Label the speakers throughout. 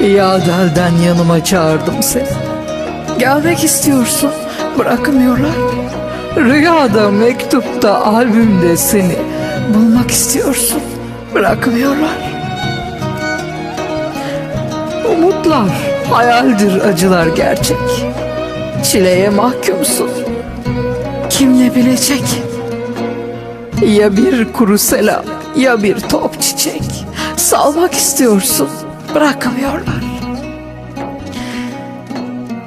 Speaker 1: Yadel'den yanıma çağırdım seni. Gelmek istiyorsun, bırakmıyorlar. Rüyada, mektupta, albümde seni bulmak istiyorsun, bırakmıyorlar. Umutlar hayaldir, acılar gerçek. Çileye mahkumsun. Kim ne bilecek? Ya bir kuru selam, ya bir top çiçek. Salmak istiyorsun, bırakamıyorlar.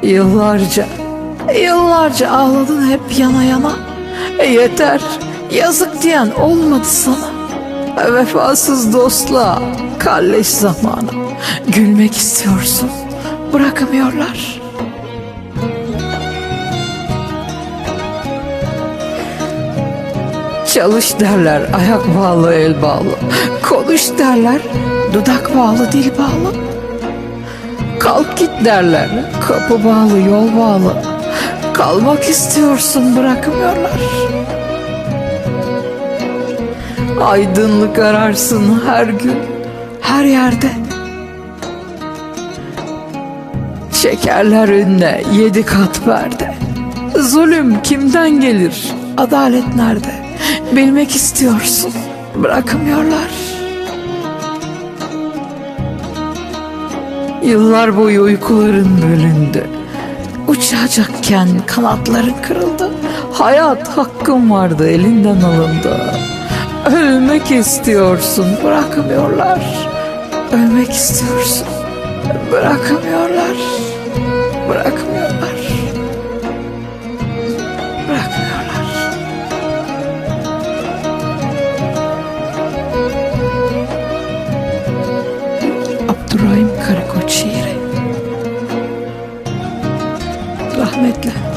Speaker 1: Yıllarca, yıllarca ağladın hep yana yana. E yeter, yazık diyen olmadı sana. Vefasız dostla, kalleş zamana. Gülmek istiyorsun, bırakamıyorlar. Çalış derler ayak bağlı el bağlı. Konuş derler dudak bağlı dil bağlı. Kalk git derler kapı bağlı yol bağlı. Kalmak istiyorsun bırakmıyorlar. Aydınlık ararsın her gün her yerde. Çekerler önüne yedi kat perde. Zulüm kimden gelir? Adalet nerede? Bilmek istiyorsun. Bırakamıyorlar. Yıllar boyu uykuların bölündü. Uçacakken kanatların kırıldı. Hayat hakkın vardı elinden alındı. Ölmek istiyorsun bırakamıyorlar. Ölmek istiyorsun bırakamıyorlar. Bırakmıyorlar. rahmetle.